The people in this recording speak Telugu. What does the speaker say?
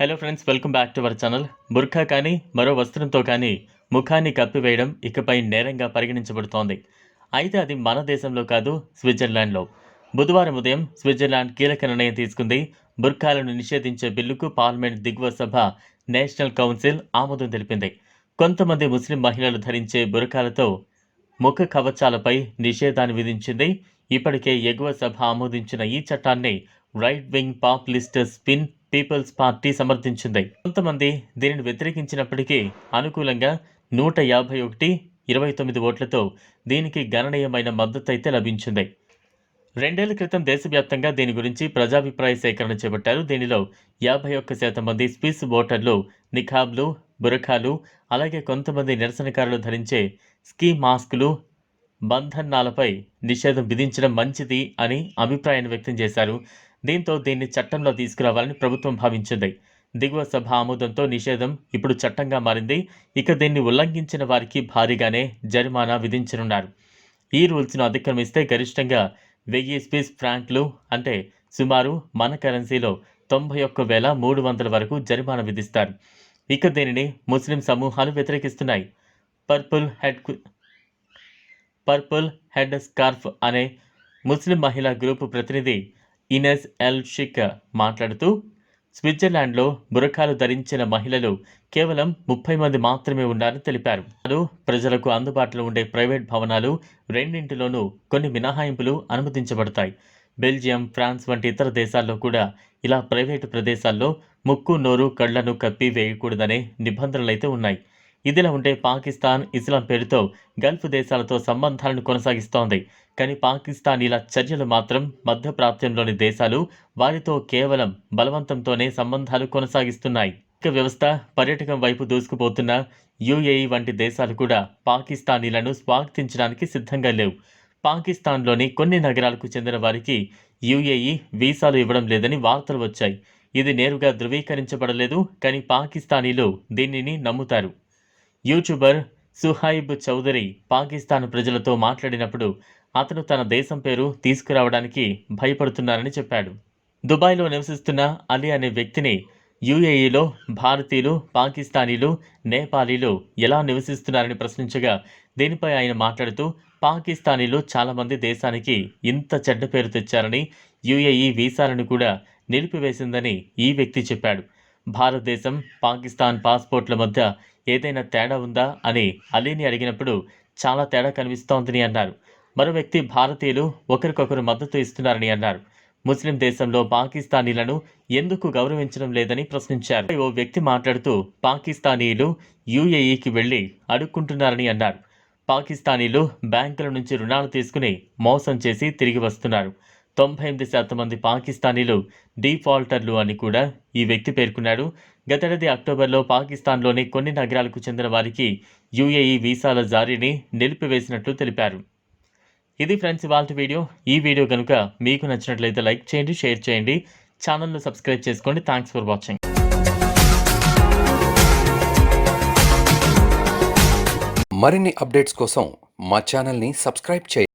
Hello friends welcome back to our channel burqa కానీ మరో వస్త్రంతో కానీ ముఖాన్ని కప్పివేయడం ఇకపై నేరంగా పరిగణించబడుతోంది. అయితే అది మన దేశంలో కాదు స్విట్జర్లాండ్లో. బుధవారం ఉదయం స్విట్జర్లాండ్ కీలక నిర్ణయం తీసుకుంది. బుర్ఖాలను నిషేధించే బిల్లుకు పార్లమెంట్ దిగువ సభ నేషనల్ కౌన్సిల్ ఆమోదం తెలిపింది. కొంతమంది ముస్లిం మహిళలు ధరించే బురకాలతో ముఖ కవచాలపై నిషేధాన్ని విధించింది. ఇప్పటికే ఎగువ సభ ఆమోదించిన ఈ చట్టాన్ని right wing populist spin people's party సమర్థించింది. కొంతమంది దీనిని వ్యతిరేకించినప్పటికీ అనుకూలంగా నూట యాభై ఒకటి ఇరవై తొమ్మిది ఓట్లతో దీనికి గణనీయమైన మద్దతు అయితే లభించింది. రెండేళ్ళ క్రితం దేశవ్యాప్తంగా దీని గురించి ప్రజాభిప్రాయ సేకరణ చేపట్టారు. దీనిలో యాభై ఒక్క శాతం మంది స్విస్ ఓటర్లు నిఖాబ్లు బురఖాలు అలాగే కొంతమంది నిరసనకారులు ధరించే స్కీ మాస్కులు బంధనాలపై నిషేధం విధించడం మంచిది అని అభిప్రాయాన్ని వ్యక్తం చేశారు. దీంతో దీన్ని చట్టంలో తీసుకురావాలని ప్రభుత్వం భావించింది. దిగువ సభ ఆమోదంతో నిషేధం ఇప్పుడు చట్టంగా మారింది. ఇక దీన్ని ఉల్లంఘించిన వారికి భారీగానే జరిమానా విధించనున్నారు. ఈ రూల్స్ను అతిక్రమిస్తే గరిష్టంగా వెయ్యి స్పీస్ ఫ్రాంక్లు అంటే సుమారు మన కరెన్సీలో తొంభై ఒక్క వేల మూడు వందల వరకు జరిమానా విధిస్తారు. ఇక దీనిని ముస్లిం సమూహాలు వ్యతిరేకిస్తున్నాయి. Purple head purple head scarf అనే ముస్లిం మహిళా గ్రూపు ప్రతినిధి ఇనెస్ ఎల్ షిక్ మాట్లాడుతూ స్విట్జర్లాండ్లో బురఖాలు ధరించిన మహిళలు కేవలం ముప్పై మంది మాత్రమే ఉన్నారని తెలిపారు. ప్రజలకు అందుబాటులో ఉండే ప్రైవేట్ భవనాలు రెండింటిలోనూ కొన్ని మినహాయింపులు అనుమతించబడతాయి. బెల్జియం ఫ్రాన్స్ వంటి ఇతర దేశాల్లో కూడా ఇలా ప్రైవేటు ప్రదేశాల్లో ముక్కు నోరు కళ్ళను కప్పి వేయకూడదనే నిబంధనలైతే ఉన్నాయి. ఇదిలా ఉంటే పాకిస్తాన్ ఇస్లాం పేరుతో గల్ఫ్ దేశాలతో సంబంధాలను కొనసాగిస్తోంది. కానీ పాకిస్తాన్ ఇలా చర్యలు మాత్రం మధ్యప్రాప్త్యంలోని దేశాలు వారితో కేవలం బలవంతంతోనే సంబంధాలు కొనసాగిస్తున్నాయి. ఇక వ్యవస్థ పర్యటకం వైపు దూసుకుపోతున్న యుఏఈ వంటి దేశాలు కూడా పాకిస్తానీలను స్వాగతించడానికి సిద్ధంగా లేవు. పాకిస్తాన్లోని కొన్ని నగరాలకు చెందిన వారికి యుఏఈ వీసాలు ఇవ్వడం లేదని వార్తలు వచ్చాయి. ఇది నేరుగా ధృవీకరించబడలేదు కానీ పాకిస్తానీలు దీనిని నమ్ముతారు. యూట్యూబర్ సుహైబ్ చౌదరి పాకిస్తాన్ ప్రజలతో మాట్లాడినప్పుడు అతను తన దేశం పేరు తీసుకురావడానికి భయపడుతున్నారని చెప్పాడు. దుబాయ్లో నివసిస్తున్న అలీ అనే వ్యక్తిని యుఏఈలో భారతీయులు పాకిస్తానీలు నేపాలీలు ఎలా నివసిస్తున్నారని ప్రశ్నించగా దీనిపై ఆయన మాట్లాడుతూ పాకిస్తానీలు చాలామంది దేశానికి ఇంత చెడ్డ పేరు తెచ్చారని యుఏఈ వీసాలను కూడా నిలిపివేసిందని ఈ వ్యక్తి చెప్పాడు. భారతదేశం పాకిస్తాన్ పాస్పోర్ట్ల మధ్య ఏదైనా తేడా ఉందా అని అలీని అడిగినప్పుడు చాలా తేడా కనిపిస్తోందని అన్నారు. మరో వ్యక్తి భారతీయులు ఒకరికొకరు మద్దతు ఇస్తున్నారని అన్నారు. ముస్లిం దేశంలో పాకిస్తానీలను ఎందుకు గౌరవించడం లేదని ప్రశ్నించారు. ఓ వ్యక్తి మాట్లాడుతూ పాకిస్తానీయులు యుఏఈకి వెళ్ళి అడుక్కుంటున్నారని అన్నారు. పాకిస్తానీలు బ్యాంకుల నుంచి రుణాలు తీసుకుని మోసం చేసి తిరిగి వస్తున్నారు. తొంభై ఎనిమిది శాతం మంది పాకిస్తానీలు డీఫాల్టర్లు అని కూడా ఈ వ్యక్తి పేర్కొన్నాడు. గతేడాది అక్టోబర్లో పాకిస్తాన్లోని కొన్ని నగరాలకు చెందిన వారికి యుఏఈ వీసాల జారీని నిలిపివేసినట్లు తెలిపారు. ఇది ఫ్రెండ్స్ వాళ్ళ వీడియో. ఈ వీడియో కనుక మీకు నచ్చినట్లయితే లైక్ చేయండి షేర్ చేయండి. ఛానల్ను సబ్స్క్రైబ్ చేసుకోండి. Thanks for watching. మరిన్ని అప్డేట్స్ కోసం మా ఛానల్ని సబ్స్క్రైబ్ చేయండి.